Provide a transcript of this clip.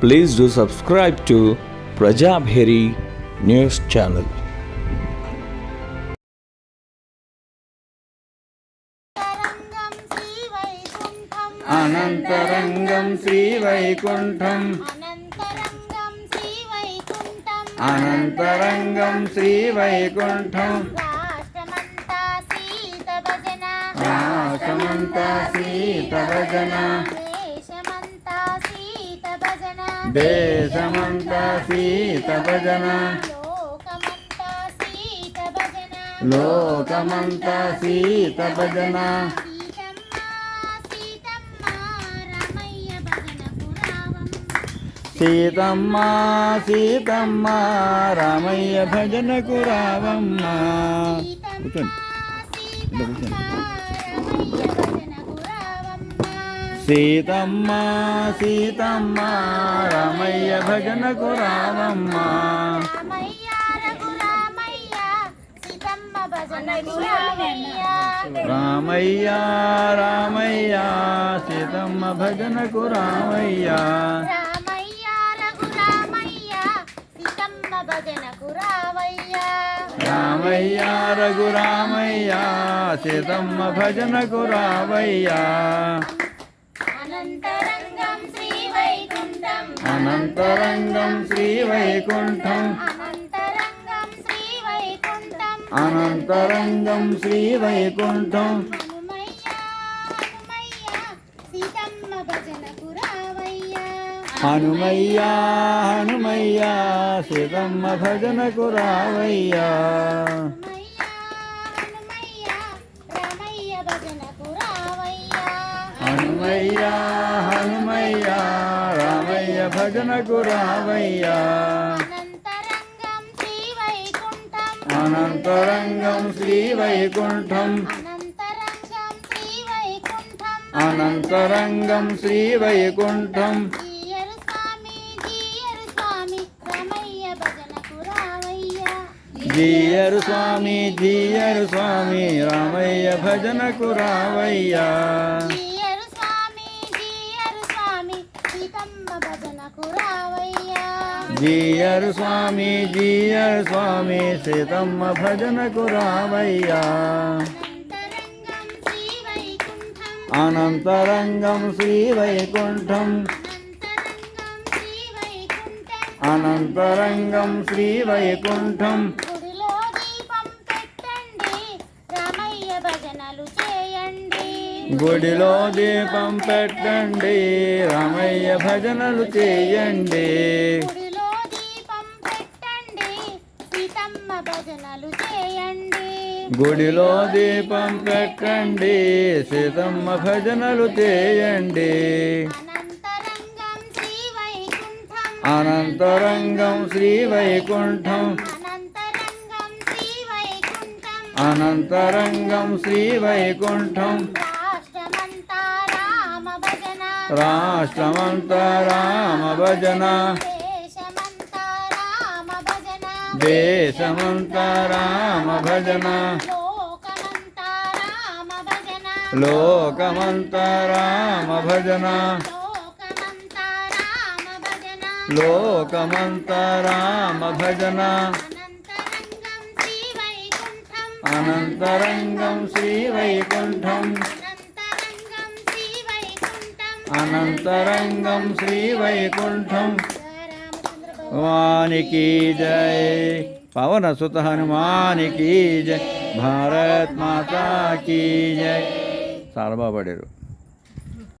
Please do subscribe to Prajabheri News Channel. అనంతరంగం Srivaikuntham అనంతరంగం Srivaikuntham అనంతరంగం Srivaikuntham రాష్ట్రమంతా సీత భజన దేశమంతా సీత భజన. లోకమంతా సీత భజన. సీతమ్మ సీతమ్మ రామయ్య భజన కూర్చోండి. సీతమ్మ సీతమ్మ రామయ్య భజన కురావమ్మ కూర్చోండి రామయ్య రామయ్య సీతమ్మ భజన కురామయ్య రామయ్య. రఘురామయ్య సీతమ్మ భజనకు రావయ్య రామయ్య రఘురామయ్య సీతమ్మ భజన కురావయ్య అనంతరంగం శ్రీ వైకుంఠం అనంతరంగం శ్రీ వైకుంఠం. అనంతరంగం శ్రీ వైకుంఠం. హనుమయ్య హనుమయ్య సీతమ్మ భజనకు రావయ్య హనుమయ్య భజనకు రావయ్య అనంతరంగం శ్రీ వైకుంఠం అనంతరంగం శ్రీ వైకుంఠం అనంతరంగం శ్రీ వైకుంఠం అనంతరంగం శ్రీ వైకుంఠం జీయరు స్వామి జీయరు స్వామి రమయ్య భజనకు రావయ్య జీయరు స్వామి జీయరు స్వామి రామయ్య భజనకు రావయ్య జీయరు స్వామి జీయరు స్వామి సీతమ్మ భజనకు రావయ్య. జీయరు స్వామి జీయరు స్వామి సీతమ్మ భజనకు రావయ్య. అనంతరంగం శ్రీ వైకుంఠం అనంతరంగం శ్రీ వైకుంఠం గుడిలో దీపం పెట్టండి. రామయ్య భజనలు చేయండి. గుడిలో దీపం పెట్టండి రామయ్య భజనలు చేయండి. గుడిలో దీపం పెట్టండి సీతమ్మ భజనలు చేయండి. గుడిలో దీపం పెట్టండి సీతమ్మ భజనలు చేయండి. అనంతరంగం శ్రీ వైకుంఠం. అనంతరంగం శ్రీ వైకుంఠం అనంతరంగం శ్రీ వైకుంఠం అనంతరంగం శ్రీ వైకుంఠం రాష్ట్రమంతా రామ భజన రాష్ట్రమంతా రామ భజన దేశమంతా రామ భజన లోకమంతా రామ భజన లోకమంతా రామ భజన అనంతరంగం శ్రీ వైకుంఠం అనంతరంగం శ్రీ వైకుంఠం. వానికి జయ పవన సుత హనుమానికి జయ భారత్ మాతా కీ జయ చాలా బాగా పాడారు.